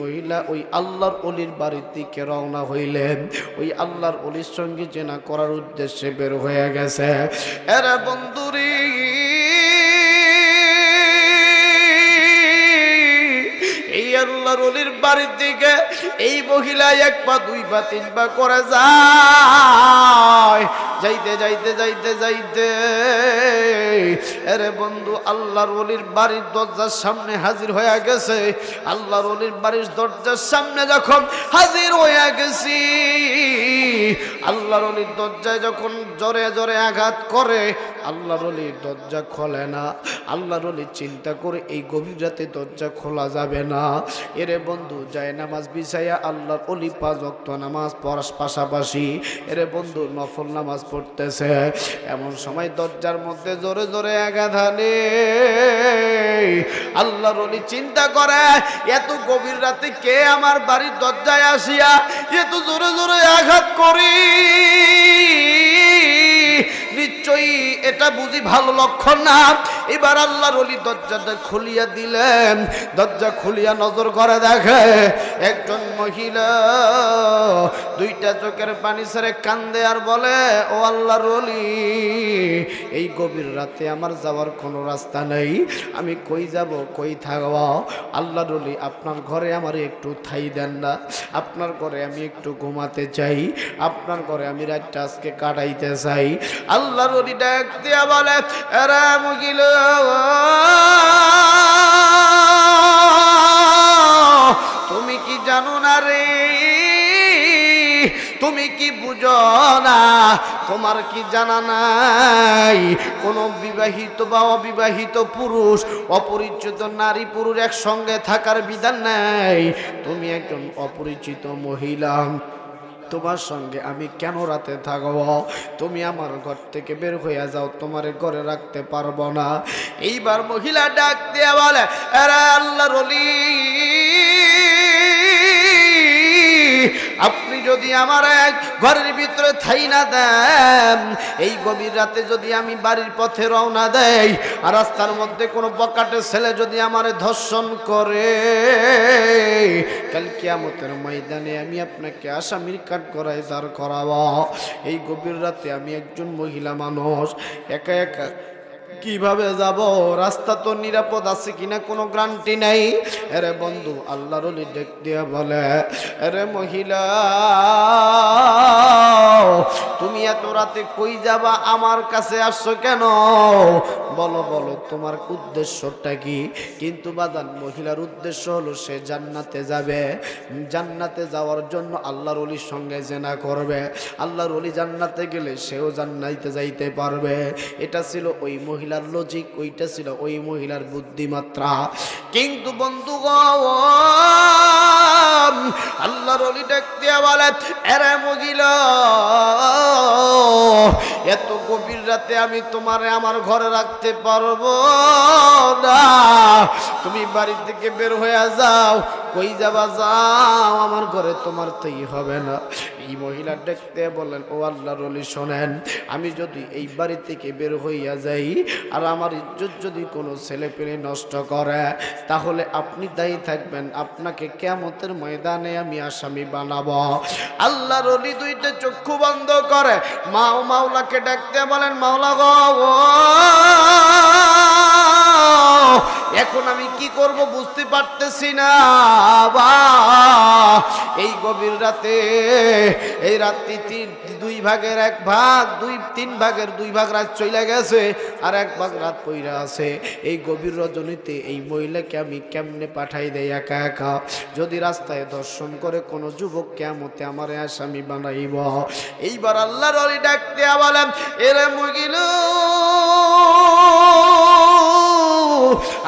মহিলা ওই আল্লাহর অলির বাড়ির দিকে রওনা হইলেন। ওই আল্লাহর অলির সঙ্গে জেনা করার উদ্দেশ্যে বের হয়ে গেছে। এরা বন্ধুরি, এই আল্লাহর অলির বাড়ির দিকে এই মহিলা এক পা, দুই পা, তিন পা করে যায়। যাইতে যাইতে যাইতে যাইতে। আরে বন্ধু, আল্লাহর অলির বাড়ির দরজার সামনে হাজির হয়ে গেছে। আল্লাহর অলির বাড়ির দরজার সামনে যখন হাজির হয়ে গেছি, আল্লাহর অলির দরজায় যখন জোরে জোরে আঘাত করে, আল্লাহর অলির দরজা খোলে না। আল্লাহর অলি চিন্তা করে এই গভীর রাতে দরজা খোলা যাবে না। এরে বন্ধু, যায় নামাজ বিছাইয়া আল্লাহর অলি পাঁচ অক্ত নামাজ পড়ার পাশাপাশি, এরে বন্ধু, নফল নামাজ পড়তেছে। এমন সময় দরজার মধ্যে জোরে জোরে আঘাত হানে। আল্লাহর চিন্তা করে, এত গভীর রাতে কে আমার বাড়ির দরজায় আসিয়া এত জোরে জোরে আঘাত করি? নিশ্চয়ই এটা বুঝি ভালো লক্ষণ না। এবার আল্লাহর অলি দরজাটা খুলিয়া দিলেন। দরজা খুলিয়া নজর করে দেখে একজন মহিলা দুইটা চোখের পানি ছেড়ে কান্দে আর বলে, ও আল্লাহর অলি এই গভীর রাতে আমার যাওয়ার কোনো রাস্তা নেই। আমি কই যাব, কই থাকব? আল্লাহর অলি আপনার ঘরে আমার একটু থাই দেন না। আপনার ঘরে আমি একটু ঘুমাতে চাই। আপনার ঘরে আমি রাতটা আজকে কাটাইতে চাই। আল্লাহর অলি ডাক দিয়া বলে এরা মুগিল তুমি কি জানো না রে? তুমি কি বুঝো না? তোমার কি জানা নাই? কোন বিবাহিত বা অবিবাহিত পুরুষ, অপরিচিত নারী পুরুষ একসঙ্গে থাকার বিধান নাই। তুমি একজন অপরিচিত মহিলা। তোমার সঙ্গে আমি কেন রাতে থাকব? তুমি আমার ঘর থেকে বের হইয়া যাও, তোমার ঘরে রাখতে পারব না। এইবার মহিলা ডাক দিয়া বলে আল্লাহ রলি যদি আমার এক ঘরের ভিতরে থাই না দেন, এই গভীর রাতে যদি আমি বাড়ির পথে রওনা দেই, আর রাস্তার মধ্যে কোনো বকাটের ছেলে যদি আমার ধর্ষণ করে, কাল কিয়ামতের ময়দানে আমি আপনাকে আসামির কাঠ করাই দাঁড় করাবো। এই গভীর রাতে আমি একজন মহিলা মানুষ, একা একা কীভাবে যাব? রাস্তা তো নিরাপদ আছে কিনা কোনো গ্রান্টি নাই। আরে বন্ধু, আল্লাহর ডেক দিয়া বলে, আরে মহিলা তুমি এত রাতে কই যাবা? আমার কাছে আসছো কেন? বলো বলো, তোমার উদ্দেশ্যটা কি? কিন্তু বাদান, মহিলার উদ্দেশ্য হলো সে জান্নাতে যাবে। জান্নাতে যাওয়ার জন্য আল্লাহর অলির সঙ্গে জেনা করবে। আল্লাহর অলি জান্নাতে গেলে সেও জান্নাইতে যাইতে পারবে। এটা ছিল ওই মহিলার লজিক ওইটা ছিল ওই মহিলার বুদ্ধিমাত্রা। কিন্তু বন্ধু আল্লাহর অলি ডাক দিয়া বলে, এরে মহিলা রাতে আমি তোমারে আমার ঘরে রাখতে পারব না। তুমি বাড়ি থেকে বের হয়ে যাও। কই যাবা? যাও, আমার ঘরে তোমার তৈরি হবে না। এই মহিলা দেখতে বলেন ও আল্লাহর অলি শোনেন, আমি যদি এই বাড়ি থেকে বের হইয়া যাই আর আমার ইজ্জত যদি কোনো ছেলে পেলে নষ্ট করে, তাহলে আপনি দায়ী থাকবেন। আপনাকে কেমতের ময়দানে আমি আসামি বানাবো। আল্লাহর অলি দুইটা চক্ষু বন্ধ করে মাও মাওলাকে ডাকতে বলেন, মাওলা গো এখন আমি কি করব বুঝতে পারতেছি না। এই গভীর রাতে, এই রাত্রি তিন, দুই ভাগের এক ভাগ, দুই, তিন ভাগের দুই ভাগ রাত চলে গেছে আর এক ভাগ রাত পইরা আছে। এই গভীর রজনীতে এই মহিলাকে আমি কেমনে পাঠাই দেয় একা একা? যদি রাস্তায় দর্শন করে কোনো যুবক কেমতে আমার আসামি বানাইব। এইবার আল্লাহর অলি ডাক দেয়া বলেন এরে মগিলু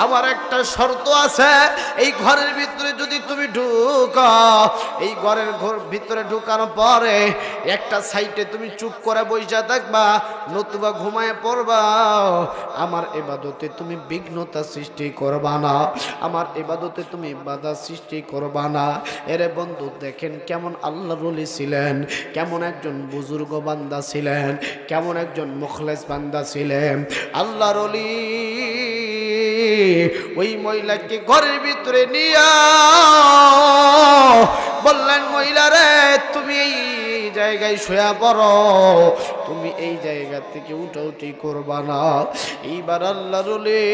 আমার একটা শর্ত আছে। এই ঘরের ভিতরে যদি তুমি ঢুকা, এই ঘরের ঘর ভিতরে ঢুকানোর পরে একটা সাইডে তুমি চুপ করে বইসা থাকবা, নতুবা ঘুমায় পড়বা। আমার এবাদতে তুমি বিঘ্নতা সৃষ্টি করবা না। আমার এবাদতে তুমি বাধা সৃষ্টি করবা না। এরে বন্ধু, দেখেন কেমন আল্লাহ রলি ছিলেন, কেমন একজন বুজুর্গ বান্দা ছিলেন, কেমন একজন মুখলেস বান্দা ছিলেন। আল্লাহ রলি ওই মহিলাকে ঘরের ভিতরে নিয়ে বললেন, মহিলা রে, তুমি এই জায়গায় শোয়া পড়ো। তুমি এই জায়গা থেকে উঠা, উঠি করবা না। এইবার আল্লাহ রে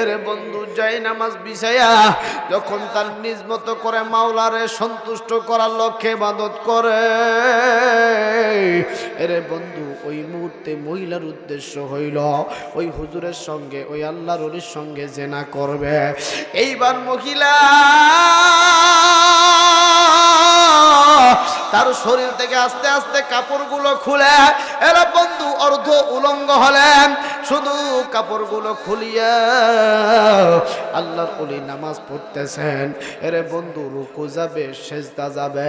এর বন্ধু যাই নামাজ বিছায়া যখন তার নিজ মতো করে মাওলারে সন্তুষ্ট করার লক্ষ্যে ইবাদত করে। এরে বন্ধু, ওই মুহূর্তে মহিলার উদ্দেশ্য হইল, ওই হুজুরের সঙ্গে, ওই আল্লাহর অলির সঙ্গে জেনা করবে। এইবার মহিলা, তার শরীর থেকে আস্তে আস্তে কাপড়গুলো খুলে, এরা বন্ধু, অর্ধ উলঙ্গ হলেন। শুধু কাপড়গুলো খুলিয়া আল্লাহর অলি নামাজ পড়তেছেন। এরে বন্ধু, রুকু যাবে, সেজদা যাবে।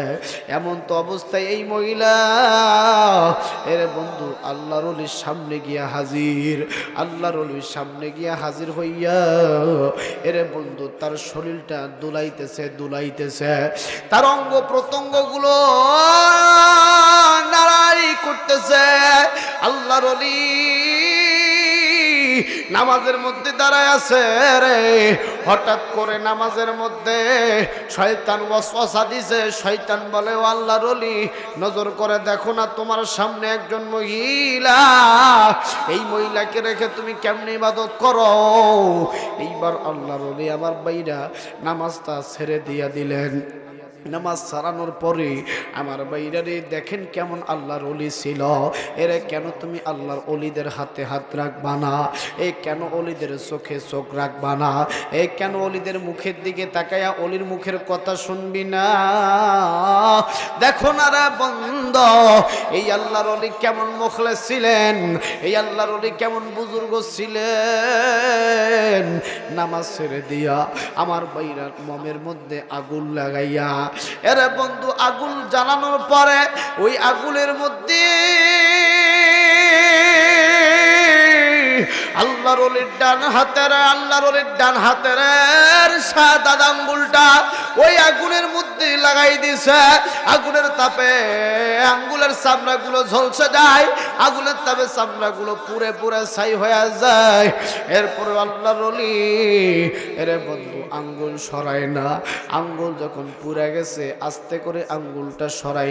এমন তো অবস্থায় এই মহিলা। এরে বন্ধু, আল্লাহর অলির সামনে গিয়া হাজির। আল্লাহর অলির সামনে গিয়া হাজির হইয়া এরে বন্ধু, তার শরীরটা দুলাইতেছে দুলাইতেছে। তার অঙ্গ প্রত্যঙ্গগুলো নাড়াই করতেছে। আল্লাহর অলি নামাজের মধ্যে দাঁড়ায় আছে রে। হঠাৎ করে নামাজের মধ্যে শয়তান ওয়াসওয়াসা দিছে। শয়তান বলে, ও আল্লাহর অলি নজর করে দেখো না তোমার সামনে একজন মহিলা। এই মহিলাকে রেখে তুমি কেমনে ইবাদত করো? এইবার আল্লাহর অলি আমার বাইরা নামাজটা ছেড়ে দিয়া দিলেন। নামাজ সারানোর পরে আমার বাইরারে দেখেন কেমন আল্লাহর অলি ছিল। এরে, কেন তুমি আল্লাহর অলিদের হাতে হাত রাখবা না? এ, কেন অলিদের চোখে চোখ রাখবা না? এ, কেন অলিদের মুখের দিকে তাকায়া অলির মুখের কথা শুনবি না? দেখো না রে বন্ধ, এই আল্লাহর অলি কেমন মুখলে ছিলেন? এই আল্লাহর অলি কেমন বুজুর্গ ছিলেন? নামাজ ছেড়ে দিয়া আমার বাইরার মমের মধ্যে আগুন লাগাইয়া এরে বন্ধু, আগুন জ্বালানোর পরে ওই আগুনের মধ্যে আল্লাহর অলির ডান হাতের, আল্লাহর ওলির ডান হাতের সাদা আঙ্গুলটা ওই আগুনের লাগাই দিছে, আগুনের তাপে আঙ্গুলের চামড়াগুলো ঝলসে যায়, আগুনের তাপে চামড়াগুলো পুরে পুরে ছাই হয়ে যায়। এরপরে আল্লাহর রলি এরে বন্ধু, আঙ্গুল সরায় না। আঙ্গুল যখন পুরে গেছে, আস্তে করে আঙ্গুলটা সরাই